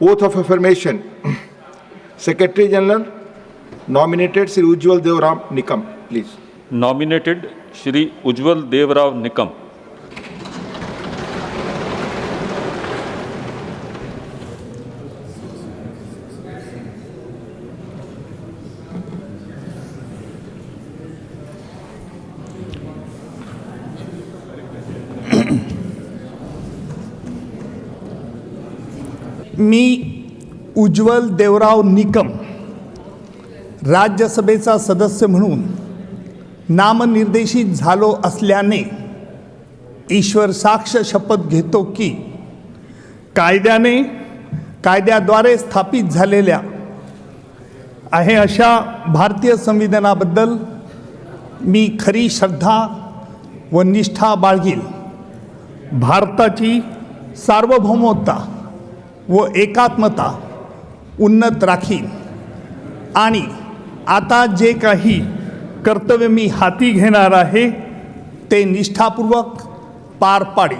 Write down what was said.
Oath of affirmation. Secretary General, nominated Sri Ujjwal Devrao Nikam, please. Nominated Sri Ujjwal Devrao Nikam. मी उज्ज्वल देवराव निकम राज्यसभेचा सदस्य म्हणून नामनिर्देशित झालो असल्याने ईश्वर साक्ष शपथ घेतो की कायद्याने कायद्याद्वारे स्थापित झालेल्या आहे अशा भारतीय संविधानाबद्दल मी खरी श्रद्धा व निष्ठा बाळगील भारताची सार्वभौमता व एकात्मता उन्नत राखीन आणि आता जे काही कर्तव्य मी हाती घेणार आहे ते निष्ठापूर्वक पार पाडेन.